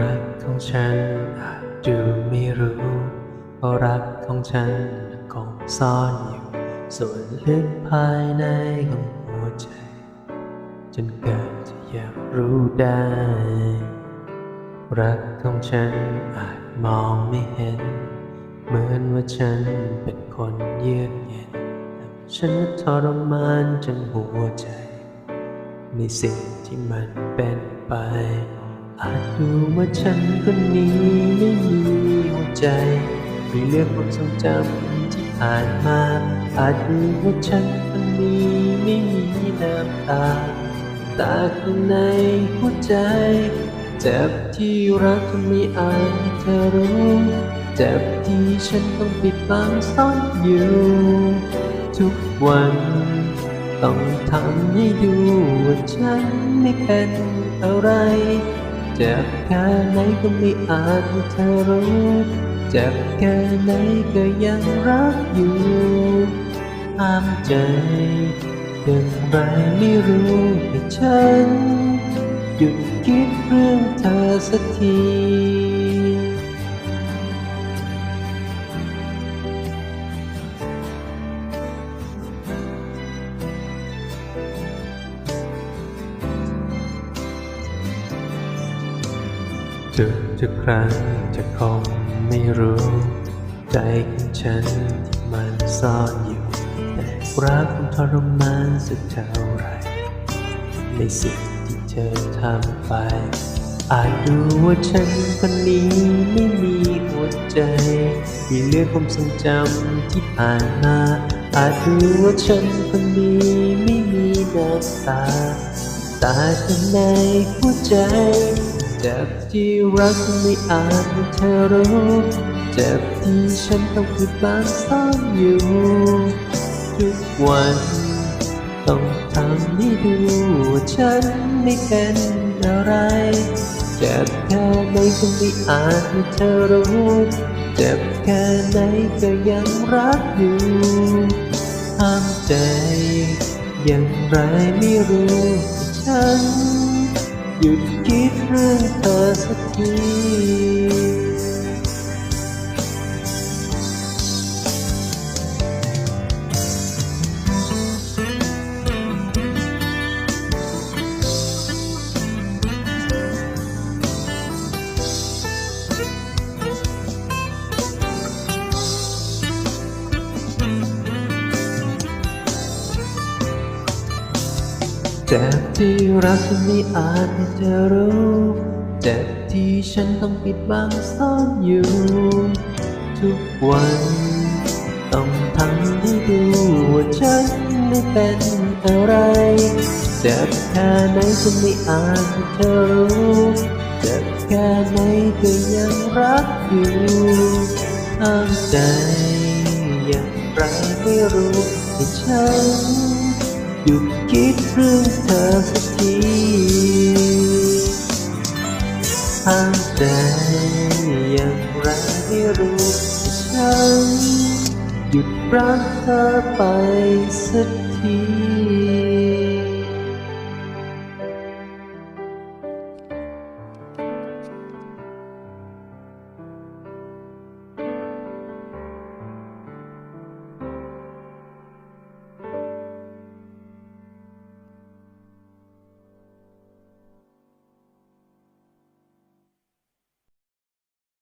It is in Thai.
รักของฉันอาจดูไม่รู้เพราะรักของฉันคงซ่อนอยู่ ส่วนลึกภายในของหัวใจ จนเกิดจะอยากรู้ได้ รักของฉันอาจมองไม่เห็น เหมือนว่าฉันเป็นคนเยือกเย็นฉันทรมานจนหัวใจ ในสิ่งที่มันเป็นไป อาจดูว่าฉันคนนี้ไม่มีหัวใจไมีเรื่องความทรงจำที่ผ่านมา อาจดูว่าฉันคนนี้ไม่มีน้ำตาต่ข้างในหัวใจ เจ็บที่รักที่ไม่อาจให้เธอรู้ เจ็บที่ฉันต้องปิดบังซ่อนอยู่ ทุกวันต้องทำให้ดูว่าฉันไม่เป็นอะไร จ็บแค่ไหนก็ไม่อาจให้เธอรู้เจ็บแค่ไหนก็ยังรักอยู่ห้ามใจอย่างไรไม่รู้ให้ฉัน หยุดคิดเรื่องเธอสักที ทุกทุกครั้งจะคงไม่รู้ ใจของฉันที่มันซ่อนอยู่ แต่รักมันทรมานสักเท่าไรในสิ่งที่เธอทำไป อาจดูว่าฉันคนนี้ไม่มีหัวใจมีเรื่องความทรงจำที่ผ่านมา อาจดูว่าฉันคนนี้ไม่มีน้ำตาต่ข้างในหัวใจ เจ็บที่รักไม่อาจให้เธอรู้เจ็บที่ฉันต้องปิดบังซ่อนอยู่ ทุกวันต้องทำให้ดูว่าฉันไม่เป็นอะไร เจ็บแค่ไหนก็ไม่อาจให้เธอรู้เจ็บแค่ไหนก็ยังรักอยู่ห้ามใจอย่างไรไม่รู้ฉัน หยุดคิดเรื่องเธอสักที เจ็บที่รักที่ไม่อาจให้เธอรู้เจ็บที่ฉันต้องปิดบังซ่อนอยู่ ทุกวันต้องทำให้ดูว่าฉันไม่เป็นอะไรเจ็บแค่ไหนก็ไม่อาจให้เธอรู้เจ็บแค่ไหนก็ยังรักอยู่ห้ามใจอย่างไรไม่รู้ให้ฉัน หยุดคิดเรื่องเธอสักทีห้ามใจอย่างไรไม่รู้ฉันหยุดรักเธอไปสักที